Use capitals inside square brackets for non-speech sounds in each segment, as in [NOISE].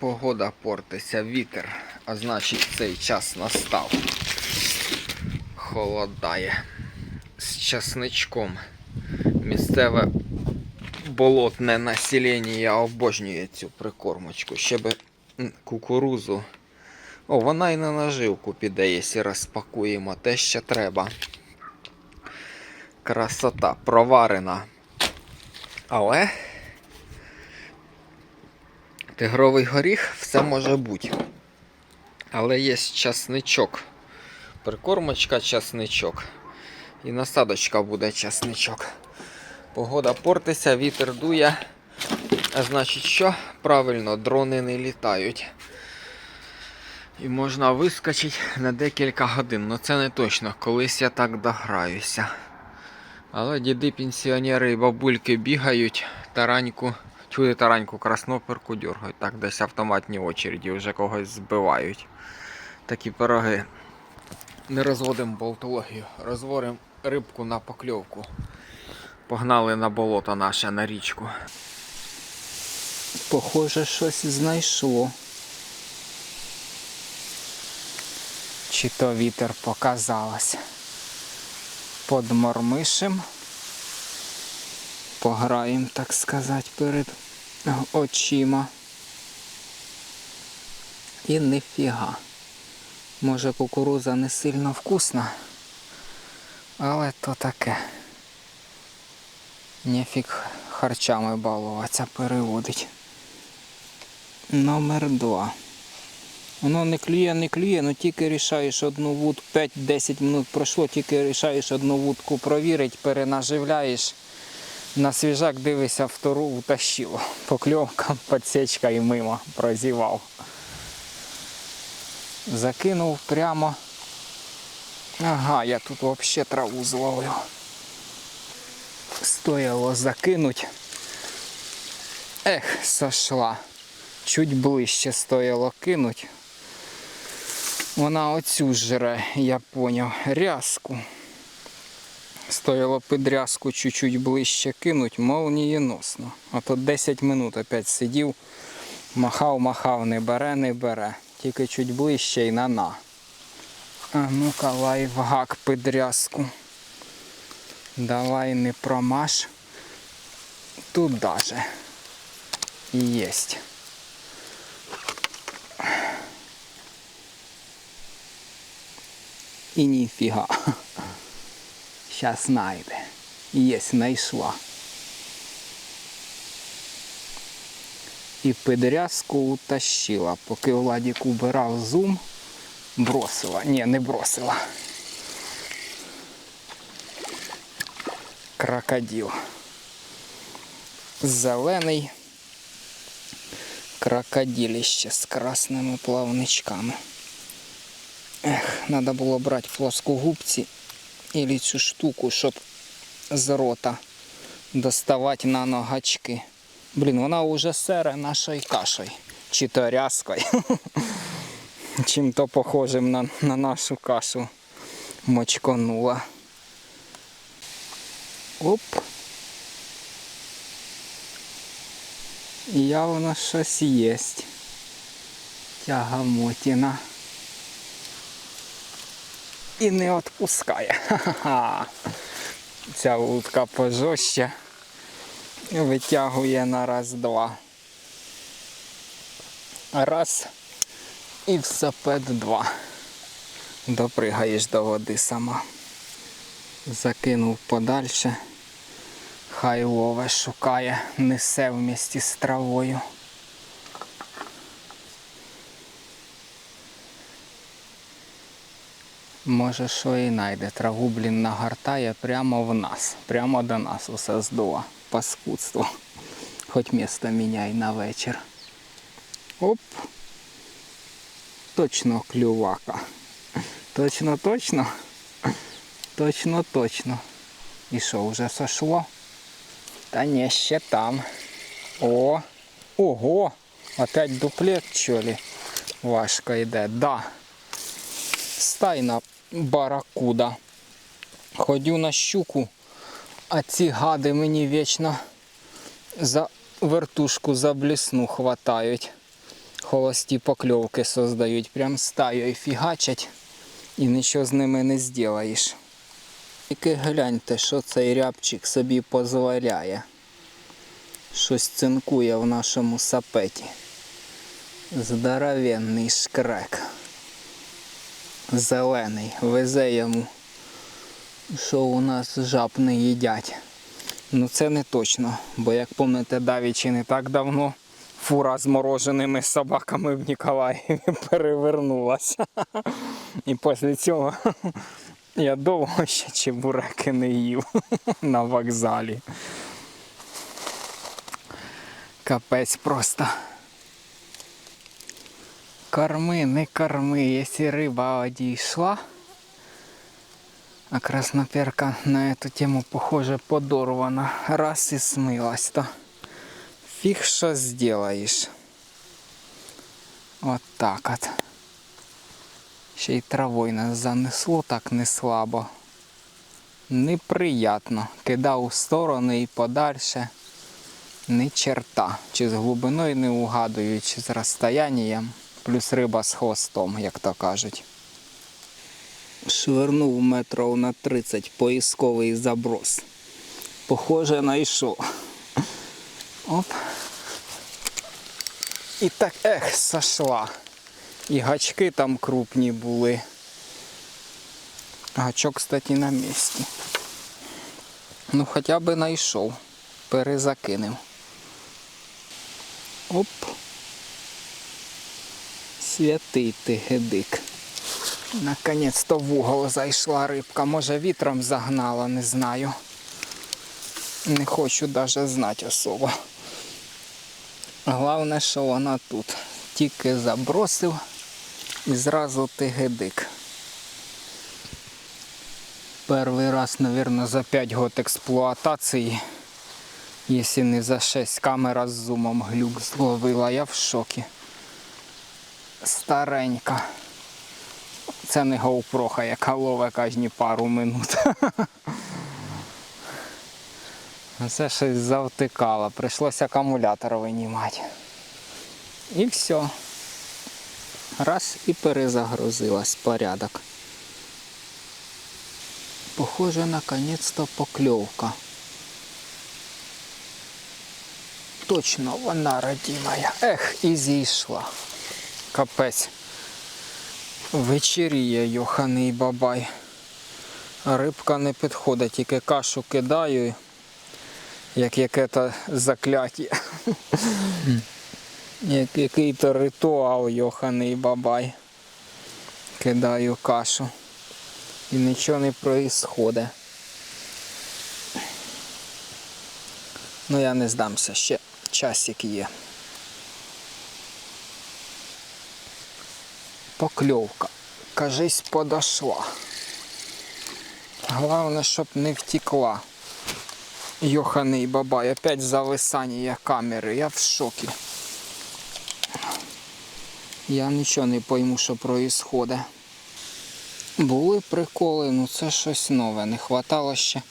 Погода портиться, вітер, а значить цей час настав. Холодає. З часничком. Місцеве болотне населення обожнює цю прикормочку. Ще би кукурузу. О, вона і на наживку піде, якщо розпакуємо те, що треба. Красота проварена. Але тигровий горіх все може бути. Але є часничок. Прикормочка часничок. І насадочка буде часничок. Погода портиться, вітер дує. А значить що? Правильно, дрони не літають. І можна вискочити на декілька годин. Ну це не точно, колись я так дограюся. Але діди пенсіонери і бабульки бігають, тараньку, чує тараньку красноперку дергають. Так, десь автоматні очереді вже когось збивають. Такі пироги. Не розводимо болтологію, розводимо рибку на покльовку. Погнали на болото наше на річку. Похоже, щось знайшло. Чи то вітер показалось. Подмормишем. Пограємо, так сказати, перед очима. І ніфіга. Може кукуруза не сильно вкусна, але то таке. Нефік харчами балуватися переводить. Номер два. Воно не клює, не клює, ну тільки рішаєш одну вудку, 5-10 минут пройшло, тільки рішаєш одну вудку провірити, перенаживляєш. На свіжак дивишся, втору утащило. Покльовка, подсечка і мимо прозівав. Закинув прямо. Ага, я тут взагалі траву зловлю. Стояло закинуть. Ех, сошла. Чуть ближче стояло кинуть. Вона оцю жре, я поняв, рязку. Стояло під рязку чуть-чуть ближче кинуть, молнієносно. А то 10 минут опять сидів, махав, махав, не бере, не бере. Тільки чуть ближче і на-на. А ну-ка, лайфгак під рязку. Давай не промаш. Тут даже. Есть. І ніфіга. Щас знайде. Єсть, знайшла. І підрязку утащила. Поки Владик убирав зум, бросила. Ні, не бросила. крокодил. Зелений крокодилище з красними плавничками. Ех, треба було брати плоскогубці і цю штуку, щоб з рота доставати на ногачки. Блін, вона вже сере нашою кашею. Чи то рязкою. [LAUGHS] Чим то похожим на, на нашу кашу мочконула. Оп. Явно щось є. Тягамотіна. І не відпускає. Ха-ха-ха. Ця утка пожорстче витягує на раз-два. Раз і в сапет два. Допригаєш до води сама. Закинув подальше. Хай лове шукає, несе в місті з травою. Може, що і найде. Траву, блін, нагортає прямо в нас, прямо до нас усе здува. Паскудство. Хоч місто міняй на вечір. Оп. Точно клювака. Точно, точно. Точно, точно. І що, вже сошло? Та ні, ще там. О! Ого! Опять дуплет, що ли? Важко йде. Да. Стайна баракуда. Ходю на щуку, а ці гади мені вічно за вертушку за блісну хватають. холості покльовки создають. Прям стаю і фігачать, і нічого з ними не зробиш. Тільки гляньте, що цей рябчик собі дозволяє. Щось цинкує в нашому сапеті. Здоровенний шкрек. Зелений. Везе йому, що у нас жаб не їдять. Ну це не точно, бо як пам'ятаєте, давічі не так давно фура з мороженими собаками в Ніколаєві [LAUGHS] перевернулася. І після цього [LAUGHS] я довго ще чебуреки не їв [LAUGHS] на вокзалі. Капець просто. Корми, не корми, якщо риба одійшла. А красноперка на эту тему, похоже, подорвана. Раз и смылась, то фиг что сделаешь. Вот так от. Ще й травою нас занесло так не слабо. Неприятно. Кидав у сторони і подальше. Ні черта. Чи з глибиною не угадую, чи з розстоянням. Плюс риба з хвостом, як то кажуть. Швирнув метрів на 30 поисковий заброс. Похоже, знайшов. Оп. І так, ех, сошла. І гачки там крупні були. Гачок, кстати, на місці. Ну, хоча б знайшов. Перезакинув. Оп. Святий ти гедик. Наконець-то в угол зайшла рибка. Може вітром загнала, не знаю. Не хочу навіть знати особо. Головне, що вона тут. Тільки забросив і зразу тигедик. Перший раз, мабуть, за 5 років експлуатації, якщо не за 6 камера з зумом глюк зловила, я в шокі. Старенька. Це не GoPro, яка ловить кожні пару минут. [LAUGHS] Це щось завтикало. Прийшлося акумулятор винімати. І все. Раз і перезагрузилась порядок. Похоже, наконец-то покльовка. Точно вона родимая. Ех, і зійшла. Капець. Вечеріє йоханий бабай. Рибка не підходить, тільки кашу кидаю, як яке-то закляття. Як який-то ритуал йоханий бабай. Кидаю кашу. І нічого не проїсходить. Ну я не здамся, ще часик є. Покльовка. Кажись, подошла. Головне, щоб не втекла. Йоханий бабай, опять зависання камери, я в шокі. Я нічого не пойму, що проїсходить. Були приколи, ну це щось нове. Не хватало ще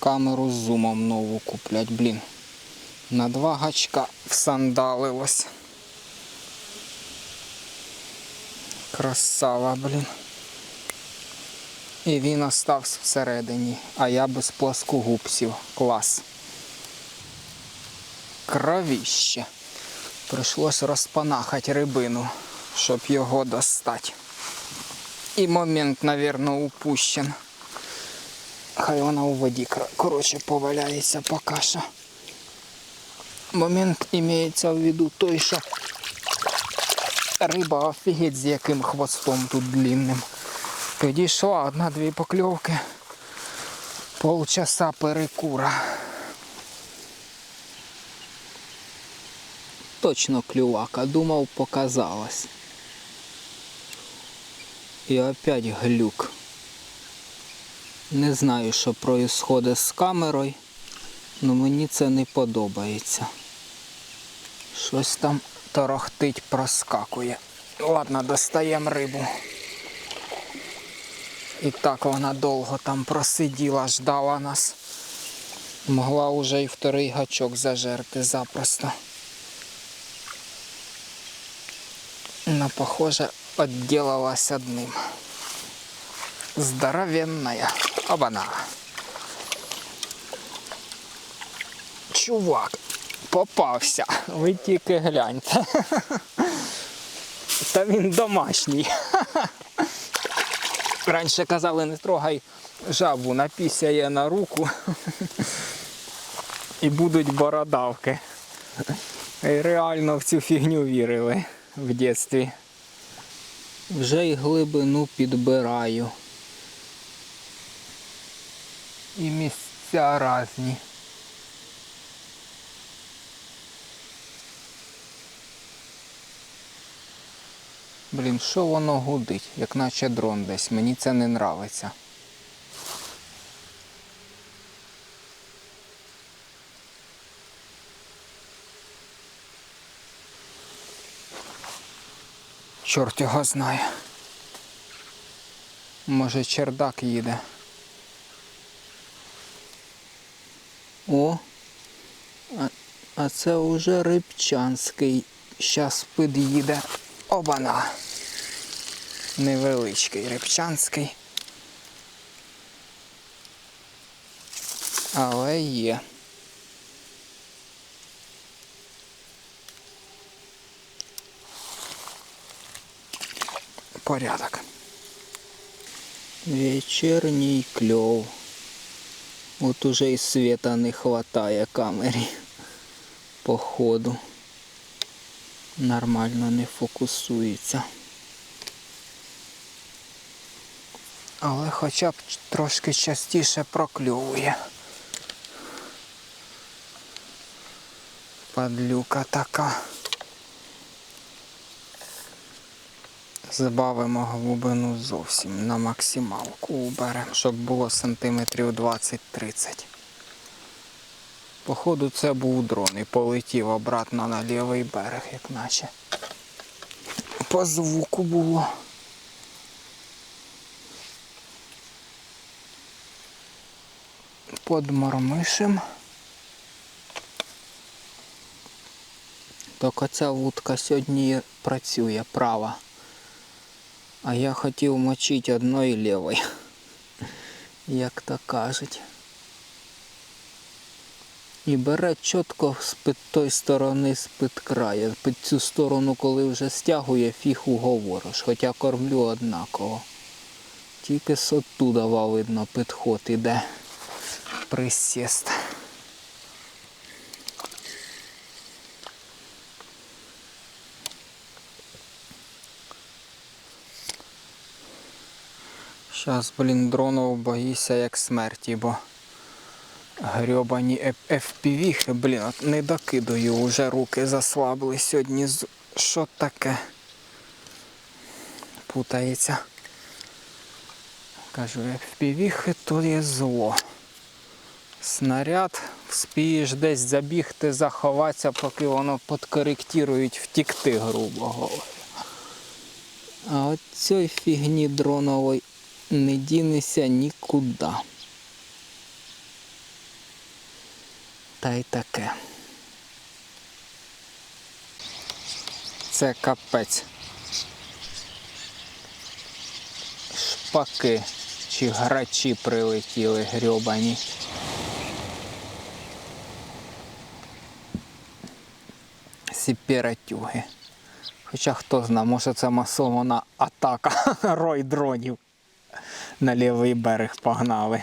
камеру з зумом нову куплять, блін. На два гачка всандалилось. Красава, блін. І він остався всередині, а я без плоскогубців. Клас. Кровіще. Прийшлось розпанахати рибину, щоб його достати. І момент, напевно, упущен. Хай вона у воді, коротше, поваляється поки що. Момент імеється в виду той, що риба офігеть з яким хвостом тут длинним. Підійшла одна-дві покльовки. Полчаса перекура. Точно клювака, думав, показалось. І опять глюк. Не знаю, що происходить з камерою, але мені це не подобається. Щось там торохтить, проскакує. Ладно, достаємо рибу. І так вона довго там просиділа, ждала нас. Могла уже і вторий гачок зажерти запросто. Но, похоже, отделалась одним. Здоровенная. Обана. Чувак, попався. Ви тільки гляньте. Та він домашній. Раніше казали, не трогай жабу, напісяє на руку. І будуть бородавки. І реально в цю фігню вірили в дитинстві. Вже й глибину підбираю. І місця різні. Блін, що воно гудить, як наче дрон десь. Мені це не нравиться. Чорт його знає. Може чердак їде. О, а, а це уже Рибчанський. Щас під'їде. Обана. Невеличкий Рибчанський. Але є. Порядок. Вечерній кльов. От уже і света не хватає камері. Походу. Нормально не фокусується. Але хоча б трошки частіше прокльовує. Падлюка така. Збавимо глибину зовсім на максималку уберемо, щоб було сантиметрів 20-30. Походу це був дрон і полетів обратно на лівий берег, як наче. По звуку було. Подмормишем. Тільки ця вудка сьогодні працює права. А я хотів мочити одною лівою. [LAUGHS] Як то кажуть. І бере чітко з під той сторони, з під краю. Під цю сторону, коли вже стягує, фіг уговориш. Хоча кормлю однаково. Тільки з оттуда видно підход іде. Присіст. Щас, блін, дронов боїся як смерті, бо грьобані FPV, блін, от не докидаю, уже руки заслабли сьогодні. Що таке? Путається. Кажу, FPV то є зло. Снаряд, вспієш десь забігти, заховатися, поки воно подкоректирують, втікти, грубо говоря. А от фігні дронової не дінеся нікуди. Та й таке. Це капець. Шпаки чи грачі прилетіли грьобані. Сіператюги. Хоча хто знає, може це масована атака [LAUGHS] рой дронів на лівий берег погнали.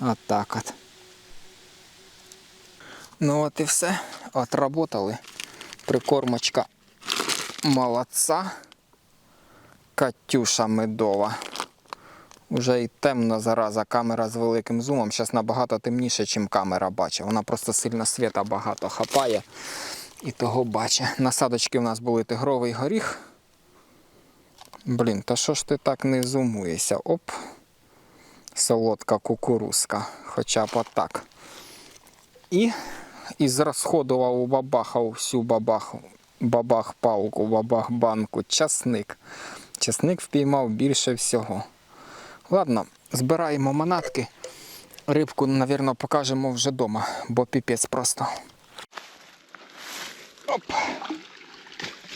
От так от. Ну от і все. Отработали. Прикормочка молодца. Катюша медова. Уже і темно зараза, камера з великим зумом. Зараз набагато темніше, ніж камера бачить. Вона просто сильно світа багато хапає і того бачить. Насадочки у нас були тигровий горіх. Блін, та що ж ти так не зумуєшся? Оп. Солодка кукурузка. Хоча б отак. І ізрасходував у бабахав всю бабах, бабах палку, бабах банку, часник. Часник впіймав більше всього. Ладно, збираємо манатки. Рибку, мабуть, покажемо вже вдома, бо піпець просто. Оп.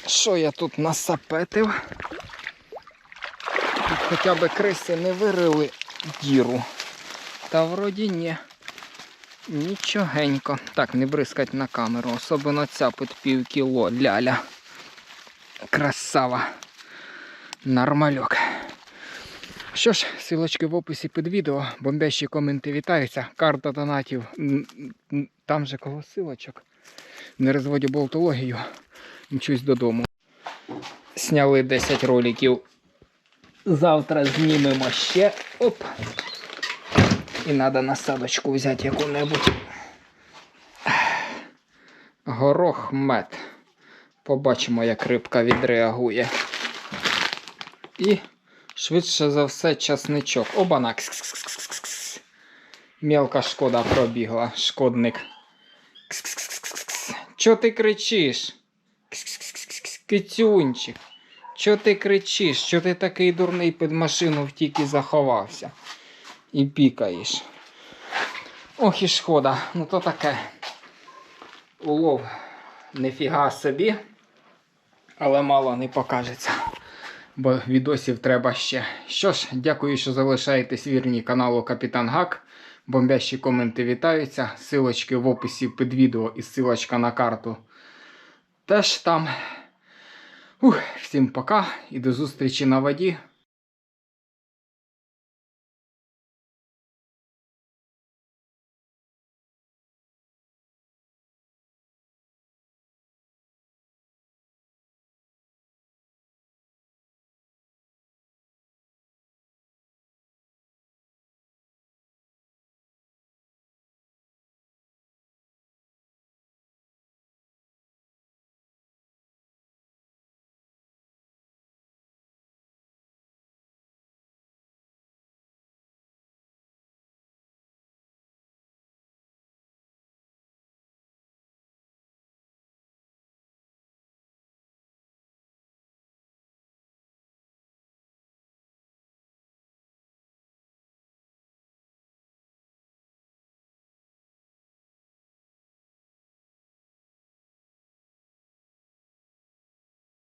Що я тут насапетив? Тут хоча б криси не вирили діру. Та вроді ні. Нічогенько. Так, не бризкать на камеру. Особливо ця під пів кіло ляля. Красава. Нормальок. Що ж, силочки в описі під відео. Бомбящі коменти вітаються. Карта донатів. Там же кого силочок. Не розводю болтологію. Мчусь додому. Сняли 10 роликів. Завтра знімемо ще. Оп. І треба насадочку взяти яку-небудь. Горох мед. Побачимо, як рибка відреагує. І швидше за все часничок. Обана. Кс-кс-кс-кс-кс. Мелка шкода пробігла. Шкодник. Кс-кс-кс-кс-кс. Чо ти кричиш? Кс-кс-кс-кс. Кицюнчик. Чо ти кричиш? Чо ти такий дурний під машину втік і заховався? І пікаєш. Ох і шкода. Ну то таке. Улов нефіга собі. Але мало не покажеться. Бо відосів треба ще. Що ж, дякую, що залишаєтесь вірні каналу Капітан Гак. Бомбящі коменти вітаються. Силочки в описі під відео і силочка на карту. Теж там. Ух, всім пока і до зустрічі на воді.